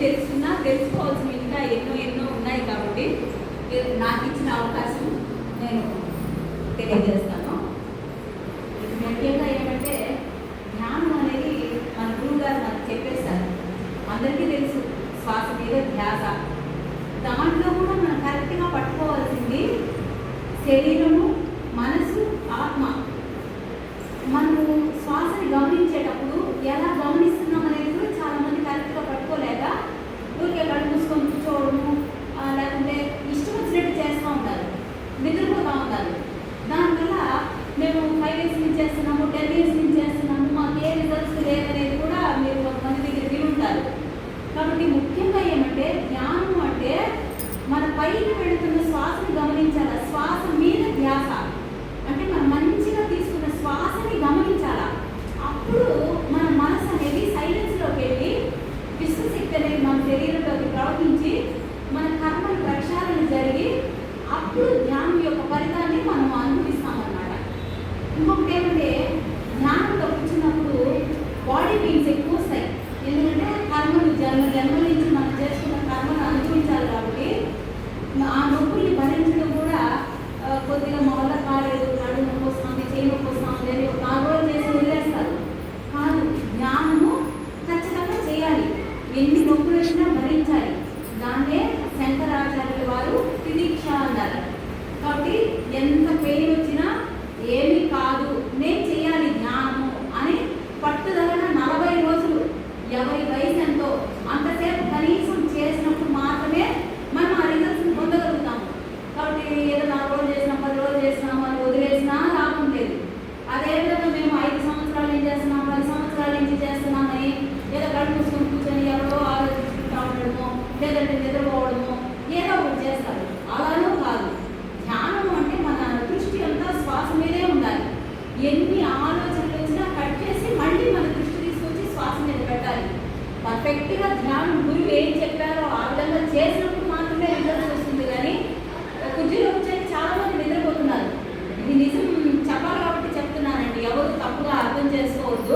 తెలుసుకున్నా తెలుసుకోవాల్సిన ఇంకా ఎన్నో ఎన్నో ఉన్నాయి కాబట్టి నాకు ఇచ్చిన అవకాశం నేను తెలియజేస్తాను. ముఖ్యంగా ఏమంటే ధ్యానం అనేది మన గురువు గారు నాకు చెప్పేశారు. అందరికీ తెలుసు శ్వాస మీద ధ్యాస. దాంట్లో కూడా మనం కరెక్ట్గా పట్టుకోవాల్సింది శరీరము మనసు ఆత్మ మనము శ్వాసని గమనించేటప్పుడు ఎలా గమనిస్తున్నాం అనేది కూడా చాలా మంది కరెక్ట్గా పట్టుకోలేక ఊరికే కళ్ళు మూసుకొని కూర్చోవడము ఆ, లేకుంటే ఇష్టం వచ్చినట్టు చేస్తూ ఉంటారు నిద్రపోతూ ఉంటారు దానివల్ల మేము ఫైవ్ ఇయర్స్ నుంచి చేస్తున్నాము టెన్ ఇయర్స్ నుంచి చేస్తున్నాము మాకు ఏ రిజల్ట్స్ లేదనేది కూడా మీరు కొంతమంది దగ్గర విని ఉంటారు కాబట్టి ముఖ్యంగా ఏమంటే ధ్యానం అంటే మన పైకి వెళుతున్న శ్వాసని గమనించాలి శ్వాస మీద ధ్యాస అంటే మనం మంచిగా తీసుకున్న శ్వాసని గమనించాలా అప్పుడు మన మనసు అనేది సైలెన్స్లోకి వెళ్ళి విశ్వశక్తి అనేది మన శరీరంలోకి ప్రవహించి మన కర్మల ప్రక్షాళన జరిగి అప్పుడు ధ్యానం యొక్క ఫలితాన్ని మనం అనుభవిస్తామన్నమాట ఇంకొకటి ఏమంటే ధ్యానంలో కూర్చున్నప్పుడు బాడీ పెయిన్స్ ఎక్కువ వస్తాయి ఎందుకంటే కర్మలు జన్మ జన్మల నుంచి మనం చేసుకున్న కర్మను అనుభవించాలి కాబట్టి ఆ నొప్పుల్ని భరించడం కూడా ఆ, కొద్దిగా మా వల్ల కాలేదు నడు నొప్పి వస్తుంది చేయి నొప్పి వస్తుంది అని ఒక నాలుగు రోజులు చేసి వదిలేస్తారు కాదు ధ్యానము ఖచ్చితంగా చేయాలి ఎన్ని నొప్పులు వచ్చినా భరించాలి. దాన్నే శంకరాచార్యుల వారు తిదీక్ష అన్నారు. కాబట్టి ఎంత పెయిన్ వచ్చినా ఏమీ కాదు నేను చేయాలి జ్ఞానము అని పట్టుదలన నలభై రోజులు ఎవరి వయసు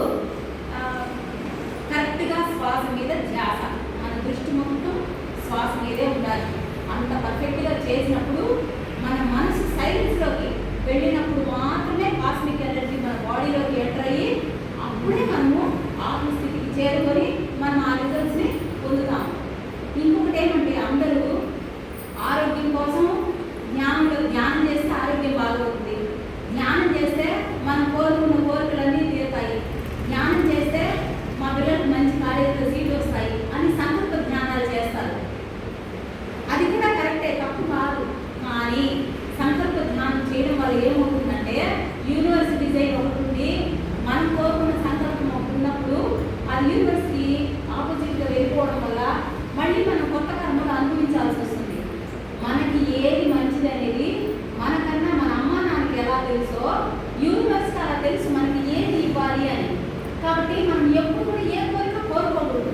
todo. యూనివర్స్ అలా తెలుసు మనకి ఏది ఇవ్వాలి అని. కాబట్టి మనం ఎప్పుడు కూడా ఏ కోరిక కోరుకోకూడదు.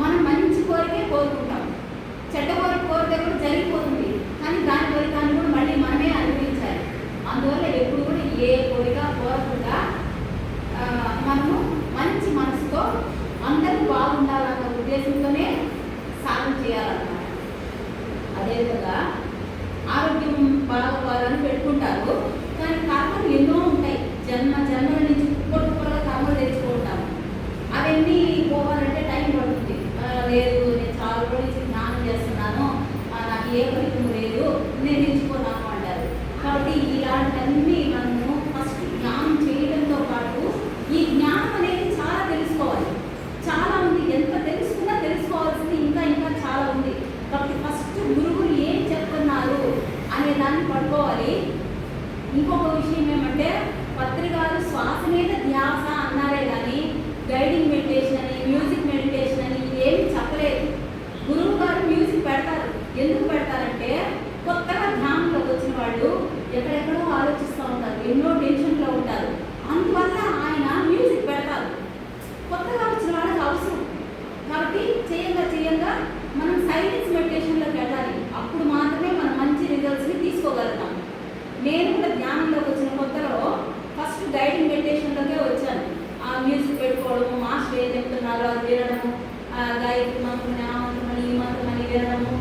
మనం మంచి కోరికే కోరుకుంటాం. చెడ్డ కోరిక కోరితే కూడా జరిగిపోతుంది. కానీ దాని కోరికను కూడా మళ్ళీ మనమే అనుభవించాలి. అందువల్ల ఎప్పుడు కూడా ఏ కోరిక కోరకుండా మనము మంచి మనసుతో అందరూ బాగుండాలన్న ఉద్దేశంతోనే సాధన చేయాలన్నమాట. అదేవిధంగా ఆరోగ్యం బాగోవాలని పెట్టుకుంటారు. దేవుడికి లేదు నేను అంటారు. కాబట్టి ఇలాంటివన్నీ మనము ఫస్ట్ జ్ఞానం చేయడంతో పాటు ఈ జ్ఞానం అనేది చాలా తెలుసుకోవాలి. చాలా ఉంది ఎంత తెలుసుకున్నా తెలుసుకోవాల్సింది ఇంకా ఇంకా చాలా ఉంది. కాబట్టి ఫస్ట్ గురువులు ఏం చెప్తున్నారు అనే దాన్ని పడుకోవాలి ఇంకొక విషయం ఏమంటే పత్రికలు శ్వాస మీద ధ్యాస అన్నారే కానీ గైడింగ్ మెడిటేషన్ అని మ్యూజిక్ మెడిటేషన్ అని ఏమి చెప్పలేదు. గురువు గారు మ్యూజిక్ పెడతారు. ఎందుకు పెడతారు? ఎన్నో టెన్షన్లో ఉంటారు. అందువల్ల ఆయన మ్యూజిక్ పెడతారు. కొత్తగా వచ్చిన వాళ్ళకి అవసరం. కాబట్టి చేయంగా చేయంగా మనం సైలెన్స్ మెడిటేషన్లోకి వెళ్ళాలి. అప్పుడు మాత్రమే మనం మంచి రిజల్ట్స్ని తీసుకోగలుగుతాం. నేను కూడా ధ్యానంలోకి వచ్చిన కొత్తలో ఫస్ట్ గైడింగ్ మెడిటేషన్లోకే వచ్చాను. ఆ మ్యూజిక్ పెట్టుకోవడము మాస్టర్ ఏం చెప్తున్నారో అది వినడము గాయత్రి మంత్రమని ఆ మంత్రమని ఈ మంత్రమని వినడము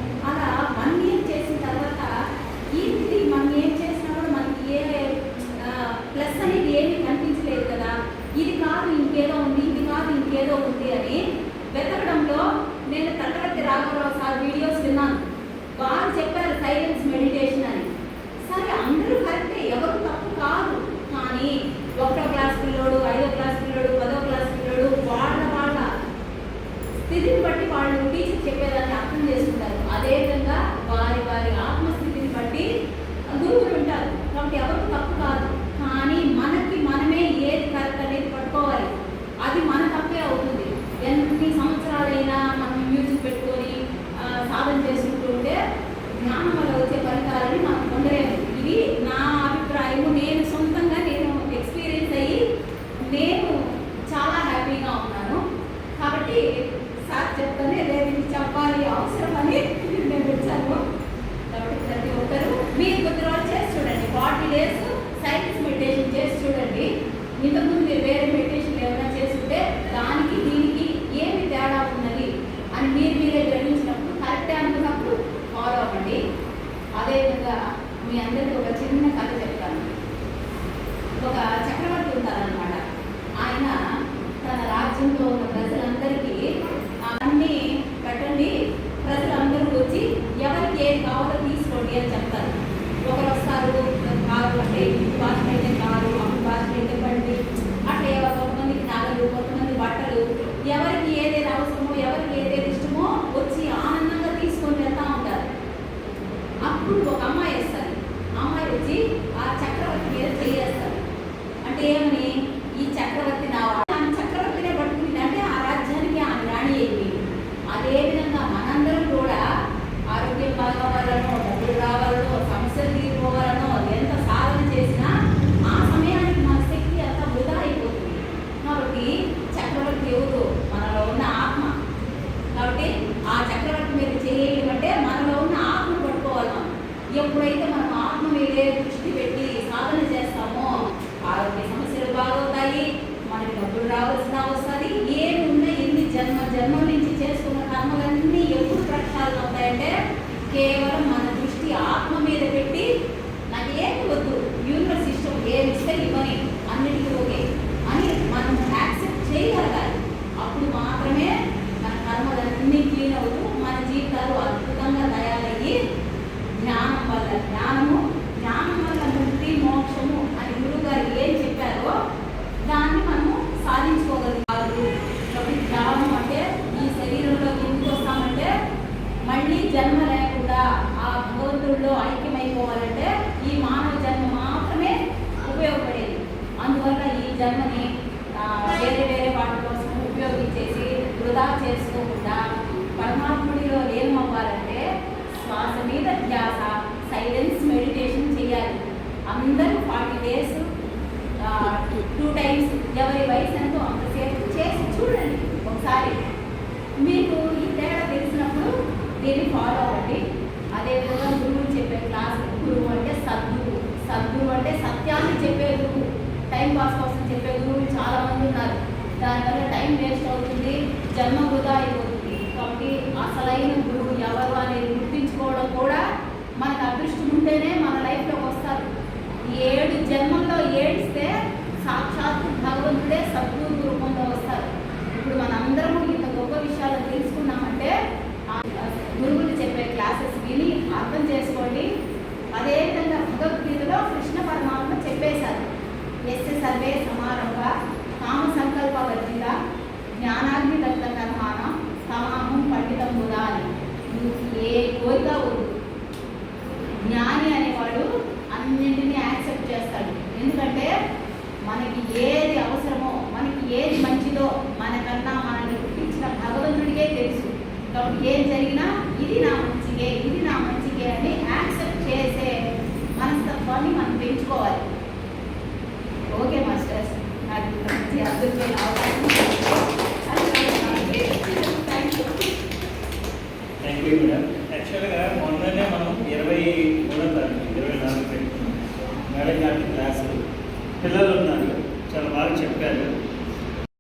ఇంకొక ఒక అమ్మాయి వస్తుంది. అమ్మాయి వచ్చి ఆ చక్రవర్తి మీద చేయేస్తారు అంటే ఏమని? ఈ చక్రవర్తి నా వాడు. ఆమె చక్రవర్తినే పట్టుకుంది అంటే ఆ రాజ్యానికి ఆమె రాణి అయింది అదే విధంగా మనందరం కూడా ఆరోగ్యం బాగోవాలనో డబ్బులు రావాలనో సమస్యలు తీరుకోవాలనో ఎంత సాధన చేసినా ఆ సమయానికి మన శక్తి అంతా వృధా అయిపోతుంది కాబట్టి చక్రవర్తి ఎవరు మనలో ఉన్న ఆత్మ కాబట్టి ఆ చక్రవర్తి మీద చేయడం అంటే మనలో ఉన్న ఆత్మ పట్టుకోవాలి మనం ఎప్పుడైతే మనం ఆత్మ మీదే దృష్టి పెట్టి సాధన చేస్తామో ఆరోగ్య సమస్యలు బాగవుతాయి మనకి డబ్బులు రావాల్సిన వస్తుంది ఏమి ఉన్నా ఎన్ని జన్మ జన్మల నుంచి చేసుకున్న కర్మలన్నీ కారణాలు ప్రక్షాళన అవుతాయంటే కేవలం మన దృష్టి ఆత్మ మీద పెట్టి నాకు ఏమి వద్దు యూనివర్స్ ఇష్టం ఏమి ఇస్తే ఇవ్వని అన్నిటికీ ఓకే అని మనం యాక్సెప్ట్ చేయగలగాలి అప్పుడు మాత్రమే మన కర్మలన్నీ క్లీన్ అవుతూ మన జీవితాలు అద్భుతంగా తయారయ్యి జ్ఞానం వల్ల జ్ఞానము జ్ఞానం వల్ల ముక్తి మోక్షము అని గురువు గారు ఏం చెప్పారో దాన్ని మనము సాధించుకోగలుగుతారు కాబట్టి జ్ఞానం అంటే ఈ శరీరంలో ఎందుకు వస్తామంటే మళ్ళీ జన్మ లేకుండా ఆ భగవంతుడిలో ఐక్యమైపోవాలంటే ఈ మానవ జన్మ మాత్రమే ఉపయోగపడేది. అందువల్ల ఈ జన్మని వేరే వేరే వాటి కోసం ఉపయోగించేసి వృధా చేసుకోకుండా పరమాత్ముడిలో ఏమవ్వాలంటే శ్వాస మీద ధ్యాస సైలెన్స్ మెడిటేషన్ చేయాలి. అందరూ ఫార్టీ డేస్ టూ టైమ్స్ ఎవరి వయసు ఎంతో అంతసేపు చేసి చూడండి ఒకసారి. మీకు ఈ తేడా తెలిసినప్పుడు దీన్ని ఫాలో అవ్వండి. అదేవిధంగా గురువులు చెప్పే క్లాస్ గురువు అంటే సద్గురు సద్గురు అంటే సత్యాన్ని చెప్పే గురువు టైం పాస్ కోసం చెప్పే గురువులు చాలా మంది ఉన్నారు. దానివల్ల టైం వేస్ట్ అవుతుంది జన్మ వృధా అయిపోతుంది. కాబట్టి అసలైన గురువు ఎవరు అనేది గుర్తించుకోవడం కూడా మనకు అదృష్టం ఉంటేనే మన లైఫ్లోకి వస్తారు. ఈ ఏడు జన్మల్లో ఏడిస్తే సాక్షాత్ భగవంతుడే సద్గురు రూపంలో వస్తారు. ఇప్పుడు మనందరము ఇంత గొప్ప విషయాలు తెలుసుకున్నామంటే గురువులు చెప్పే క్లాసెస్ విని అర్థం చేసుకోండి. అదేవిధంగా భగవద్గీతలో కృష్ణ పరమాత్మ ఎస్ సర్వే సమారంభ కామ సంకల్ప వర్జిత జ్ఞానాగ్ని దత్త కర్మాన సమాహం పండితం ముదాలి ఏ కోరిక జ్ఞాని అనేవాడు అన్నింటినీ యాక్సెప్ట్ చేస్తాడు. ఎందుకంటే మనకి ఏది అవసరమో మనకి ఏది మంచిదో మనకన్నా మనల్ని పుట్టించిన భగవంతుడికే తెలుసు. కాబట్టి ఏం జరిగినా ఇది నా మంచిగే ఇది నా మంచిగే అని యాక్సెప్ట్ చేసే మనస్తత్వాన్ని మనం పెంచుకోవాలి. بالملعقه